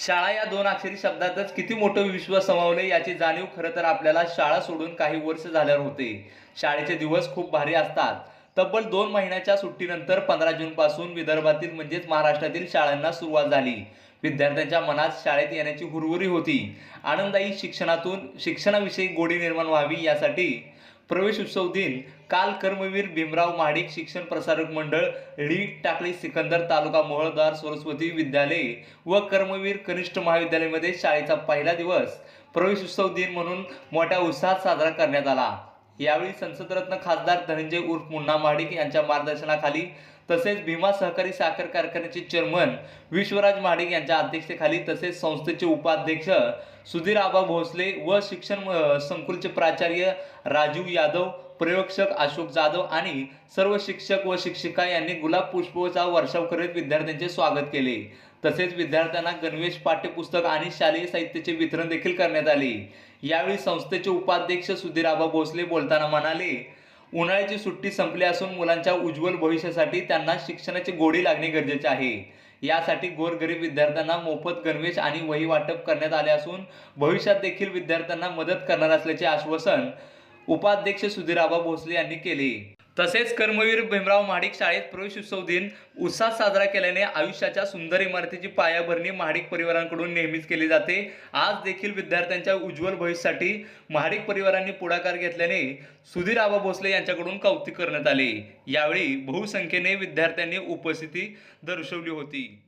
शाळा या दोन अक्षरी शब्दातच किती मोठं विश्व समावले याची जाणीव खरं तर आपल्याला शाळा सोडून काही वर्ष झाल्यावर होते. शाळेचे दिवस खूप भारी असतात. तब्बल दोन महिन्याच्या सुट्टीनंतर पंधरा जून पासून विदर्भातील म्हणजेच महाराष्ट्रातील शाळांना सुरुवात झाली. विद्यार्थ्यांच्या मनात शाळेत येण्याची हुरहुरी होती. आनंददायी शिक्षणातून शिक्षणाविषयी गोडी निर्माण व्हावी यासाठी प्रवेश उत्सव दिन. काल कर्मवीर भीमराव महाडिक शिक्षण प्रसारक मंडळ डी. टाकळी सिकंदर तालुका मोहळदार सरस्वती विद्यालय व कर्मवीर कनिष्ठ महाविद्यालयामध्ये शाळेचा पहिला दिवस. प्रवेश उत्सव दिन म्हणून मोठ्या उत्साहात साजरा करण्यात आला. यावेळी संसदरत्न खासदार धनंजय उर्फ मुन्ना महाडिक यांच्या मार्गदर्शनाखाली तसेच भीमा सहकारी साखर कारखान्याचे चेअरमन विश्वराज महाडिक यांच्या अध्यक्षतेखाली तसेच संस्थेचे उपाध्यक्ष सुधीर आबा भोसले व शिक्षण संकुलचे प्राचार्य राजीव यादव प्रयोगशक अशोक जाधव आणि सर्व शिक्षक व शिक्षिका यांनी गुलाब पुष्पचा वर्षाव करीत विद्यार्थ्यांचे स्वागत केले. तसेच विद्यार्थ्यांना गणवेश पाठ्यपुस्तक आणि शालेय साहित्याचे वितरण देखील करण्यात आले. यावेळी संस्थेचे उपाध्यक्ष सुधीराबा भोसले बोलताना म्हणाले उन्हाळ्याची सुट्टी संपली असून मुलांच्या उज्ज्वल भविष्यासाठी त्यांना शिक्षणाची गोडी लागणे गरजेचे आहे. यासाठी गोरगरीब विद्यार्थ्यांना मोफत गणवेश आणि वही वाटप करण्यात आले असून भविष्यात देखील विद्यार्थ्यांना मदत करणार असल्याचे आश्वासन उपाध्यक्ष सुधीराबा भोसले यांनी केले. तसेच कर्मवीर भीमराव महाडिक शाळेत प्रवेश उत्सव दिन उत्साहात साजरा केल्याने आयुष्याच्या सुंदर इमारतीची पायाभरणी महाडिक परिवारांकडून नेहमीच केली जाते. आज देखील विद्यार्थ्यांच्या उज्ज्वल भविष्यासाठी महाडिक परिवारांनी पुढाकार घेतल्याने सुधीर आबा भोसले यांच्याकडून कौतुक करण्यात आले. यावेळी बहुसंख्येने विद्यार्थ्यांनी उपस्थिती दर्शवली होती.